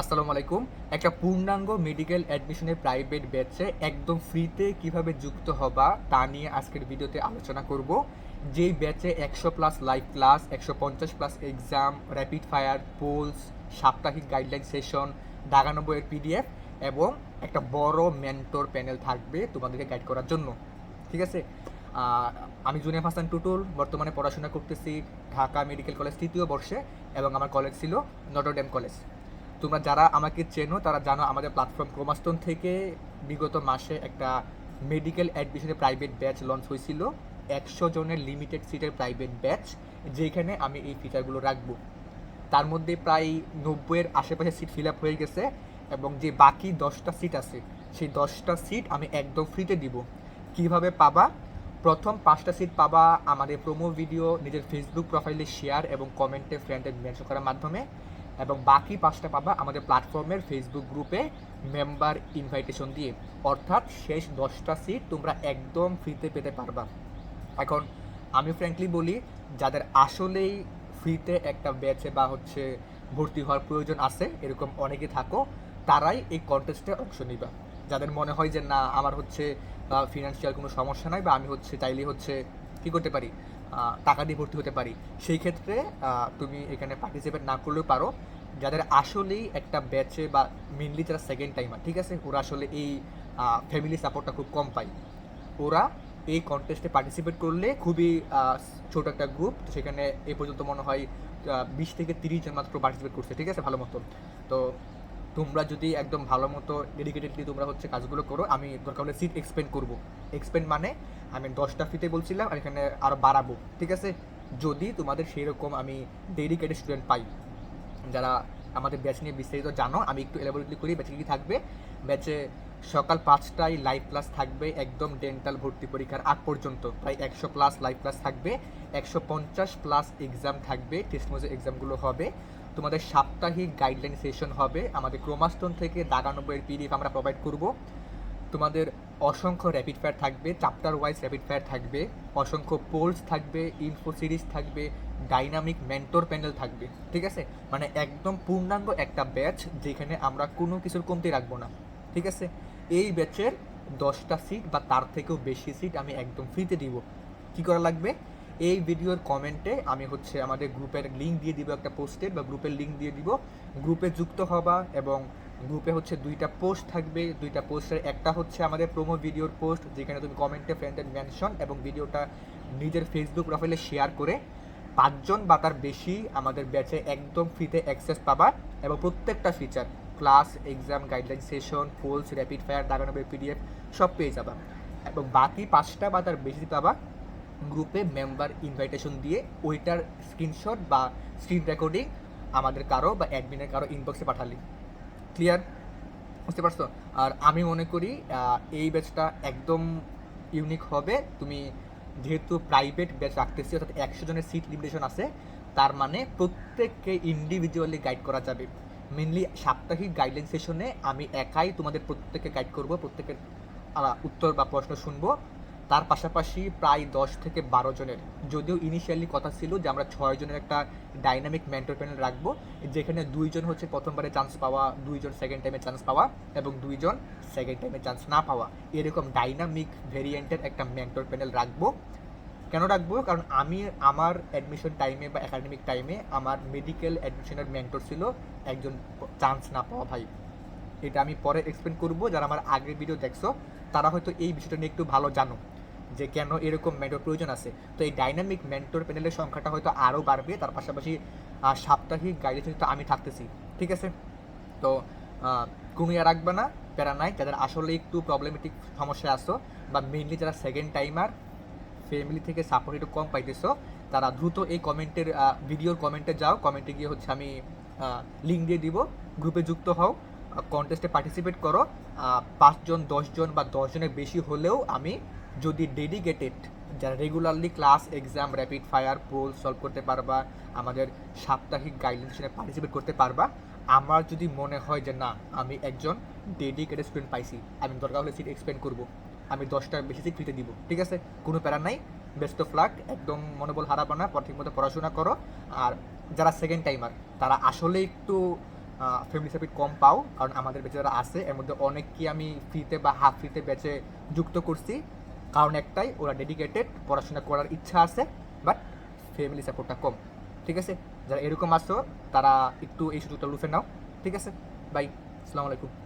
আসসালামু আলাইকুম। একটা পূর্ণাঙ্গ মেডিকেল অ্যাডমিশনের প্রাইভেট ব্যাচে একদম ফ্রিতে কীভাবে যুক্ত হবা তা নিয়ে আজকের ভিডিওতে আলোচনা করব। যেই ব্যাচে একশো প্লাস লাইভ ক্লাস একশো পঞ্চাশ plus exam rapid fire polls সাপ্তাহিক গাইডলাইন সেশন দাগানব্বইয়ের পিডিএফ এবং একটা বড় মেন্টর প্যানেল থাকবে তোমাদেরকে গাইড করার জন্য। ঠিক আছে? আমি জুনিয়ার হাসান টুটুল, বর্তমানে পড়াশোনা করতেছি ঢাকা মেডিকেল কলেজ তৃতীয় বর্ষে এবং আমার কলেজ ছিল নটরডেম কলেজ তোমরা যারা আমাকে চেনো, তারা জানো আমাদের প্ল্যাটফর্ম ক্রোমাস্টোন থেকে বিগত মাসে একটা মেডিকেল অ্যাডমিশনের প্রাইভেট ব্যাচ লঞ্চ হয়েছিল। একশো জনের লিমিটেড সিটের প্রাইভেট ব্যাচ যেখানে আমি এই ফিচারগুলো রাখব। তার মধ্যে প্রায় নব্বইয়ের আশেপাশে সিট ফিল আপ হয়ে গেছে এবং যে বাকি দশটা সিট আছে, সেই দশটা সিট আমি একদম ফ্রিতে দিব। কীভাবে পাবা? প্রথম পাঁচটা সিট পাবা আমাদের প্রোমো ভিডিও নিজের ফেসবুক প্রোফাইলে শেয়ার এবং কমেন্টে ফ্রেন্ডে মেনশন করার মাধ্যমে। এবং বাকি পাঁচটা পাবা আমাদের প্ল্যাটফর্মের ফেসবুক গ্রুপে মেম্বার ইনভাইটেশন দিয়ে। অর্থাৎ শেষ দশটা সিট তোমরা একদম ফ্রিতে পেতে পারবা। এখন আমি ফ্র্যাঙ্কলি বলি, যাদের আসলেই ফ্রিতে একটা ব্যাচে বা হচ্ছে ভর্তি হওয়ার প্রয়োজন আছে, এরকম অনেকে থাকো, তারাই এই কন্টেস্টে অংশ নিবা। যাদের মনে হয় যে, না, আমার হচ্ছে ফিনান্সিয়াল কোনো সমস্যা নাই বা আমি হচ্ছে চাইলে হচ্ছে, কি করতে পারি? টাকা দিয়ে ভর্তি হতে পারি। সেই ক্ষেত্রে তুমি এখানে পার্টিসিপেট না করলেও পারো। যাদের আসলেই একটা ব্যাচে বা মেনলি যারা সেকেন্ড টাইমার ঠিক আছে? ওরা আসলে এই ফ্যামিলি সাপোর্টটা খুব কম পায়। ওরা এই কন্টেস্টে পার্টিসিপেট করলে খুবই ছোট একটা গ্রুপ তো সেখানে এ পর্যন্ত মনে হয় বিশ থেকে তিরিশ জন মাত্র পার্টিসিপেট করছে, ঠিক আছে? ভালো মতো তো তোমরা যদি একদম ভালো মতো ডেডিকেটেডলি তোমরা হচ্ছে কাজগুলো করো, আমি দরকার হলে সিট এক্সপেন্ড করব। এক্সপেন্ড মানে আমি দশটা ফিতে বলছিলাম, আর এখানে আরও বাড়াবো, ঠিক আছে? যদি তোমাদের সেই রকম আমি ডেডিকেটেড স্টুডেন্ট পাই, যারা আমাদের ব্যাচ নিয়ে বিস্তারিত জানো, আমি একটু এলাবোরেটলি করি ব্যাচে কী থাকবে? ব্যাচে সকাল পাঁচটায় লাইভ ক্লাস থাকবে, একদম ডেন্টাল ভর্তি পরীক্ষার আগ পর্যন্ত, প্রায় একশো প্লাস লাইভ ক্লাস থাকবে, একশো পঞ্চাশ প্লাস এক্সাম থাকবে টেস্ট মোজে এক্সামগুলো হবে। তোমাদের সাপ্তাহিক গাইডলাইন সেশন হবে। আমাদের ক্রোমাস্টোন থেকে দাগানব্বইয়ের পিডিএফ আমরা প্রোভাইড করব। তোমাদের অসংখ্য র্যাপিড ফায়ার থাকবে চ্যাপ্টার ওয়াইজ র্যাপিড ফায়ার থাকবে, অসংখ্য পোলস থাকবে ইনফো সিরিজ থাকবে ডাইনামিক মেন্টর প্যানেল থাকবে, ঠিক আছে? মানে একদম পূর্ণাঙ্গ একটা ব্যাচ যেখানে আমরা কোনো কিছুর কমতি রাখব না, ঠিক আছে? এই ব্যাচের দশটা সিট বা তার থেকেও বেশি সিট আমি একদম ফ্রিতে দিব। কি করা লাগবে? এই ভিডিওর কমেন্টে আমি হচ্ছে আমাদের গ্রুপের লিঙ্ক দিয়ে দিব একটা পোস্টের বা গ্রুপের লিঙ্ক দিয়ে দিব। গ্রুপে যুক্ত হবা এবং গ্রুপে হচ্ছে দুইটা পোস্ট থাকবে। দুইটা পোস্টের একটা হচ্ছে আমাদের প্রোমো ভিডিওর পোস্ট যেখানে তুমি কমেন্টে ফ্রেন্ডের মেনশন এবং ভিডিওটা নিজের ফেসবুক প্রোফাইলে শেয়ার করে পাঁচজন বা তার বেশি আমাদের ব্যাচে একদম ফ্রিতে অ্যাক্সেস পাবা এবং প্রত্যেকটা feature class exam guideline session polls rapid fire দাগানব্বই PDF সব পেয়ে যাবা। এবং বাকি পাঁচটা বা তার বেশি পাবা গ্রুপে মেম্বার ইনভাইটেশন দিয়ে ওইটার স্ক্রিনশট বা স্ক্রিন রেকর্ডিং আমাদের কারও বা অ্যাডমিনের কারও ইনবক্সে পাঠালি। ক্লিয়ার বুঝতে পারছ? আর আমি মনে করি এই ব্যাচটা একদম ইউনিক হবে। তুমি যেহেতু প্রাইভেট ব্যাচ রাখতেছি, অর্থাৎ একশো জনের সিট লিমিটেশন আছে, তার মানে প্রত্যেককে ইন্ডিভিজুয়ালি গাইড করা যাবে। মেনলি সাপ্তাহিক গাইডলাইন সেশনে আমি একাই তোমাদের প্রত্যেককে গাইড করব, প্রত্যেকের উত্তর বা প্রশ্ন শুনব। তার পাশাপাশি প্রায় দশ থেকে বারো জনের, যদিও ইনিশিয়ালি কথা ছিল যে আমরা ছয় জনের একটা ডাইনামিক মেন্টর প্যানেল রাখব, যেখানে দুইজন হচ্ছে প্রথমবারে চান্স পাওয়া, দুইজন সেকেন্ড টাইমে চান্স পাওয়া এবং দুইজন সেকেন্ড টাইমে চান্স না পাওয়া। এরকম ডাইনামিক ভেরিয়েন্টের একটা মেন্টর প্যানেল রাখব। কেন রাখব? কারণ আমি আমার অ্যাডমিশন টাইমে বা একাডেমিক টাইমে আমার মেডিকেল অ্যাডমিশনের মেন্টর ছিল একজন চান্স না পাওয়া ভাই। এটা আমি পরে এক্সপ্লেন করব। যারা আমার আগের ভিডিও দেখছ, তারা হয়তো এই বিষয়টা নিয়ে একটু ভালো জানো, যে কেন এরকম মেন্টর প্রয়োজন আছে। তো এই ডাইনামিক মেন্টর প্যানেলের সংখ্যাটা হয়তো আরও বাড়বে, তার পাশাপাশি সাপ্তাহিক গাইডে তো আমি থাকতেছি, ঠিক আছে? তো কোনো ইয়া রাখবে না প্যারা নাই, যাদের আসলে একটু প্রবলেমেটিক সমস্যা আসো বা মেনলি যারা সেকেন্ড টাইমার ফ্যামিলি থেকে সাপোর্ট একটু কম পাইতেছো, তারা দ্রুত এই কমেন্টের ভিডিওর কমেন্টে যাও। কমেন্টে গিয়ে হচ্ছে আমি লিঙ্ক দিয়ে দিব। গ্রুপে যুক্ত হও। কন্টেস্টে পার্টিসিপেট করো পাঁচজন, দশজন বা দশজনের বেশি হলেও আমি যদি ডেডিকেটেড যারা regularly class exam rapid fire poll solve করতে পারবা, আমাদের সাপ্তাহিক গাইডলাইন পার্টিসিপেট করতে পারবা, আমার যদি মনে হয় যে না, আমি একজন ডেডিকেটেড স্টুডেন্ট পাইছি, আমি দরকার হলে সিট এক্সপেন্ড করব, আমি দশটা বেশি সিট ফ্রিতে দিব, ঠিক আছে? কোনো প্যারা নাই বেস্ট অফ লাক একদম মনোবল হারাবো না ঠিক মতো পড়াশোনা করো, আর যারা সেকেন্ড টাইমার তারা আসলে একটু ফ্যামিলি সাপোর্ট কম পাও, কারণ আমাদের বেঁচে যারা আছে, এর মধ্যে অনেককে আমি ফ্রিতে বা হাফ ফ্রিতে বেচে যুক্ত করছি। কারণ একটাই, ওরা ডেডিকেটেড পড়াশোনা করার ইচ্ছা আছে বাট ফ্যামিলি সাপোর্টটা কম। ঠিক আছে? যারা এরকম আসো তারা একটু এই সুযোগটা লুফে নাও। ঠিক আছে? বাই আসসালামু আলাইকুম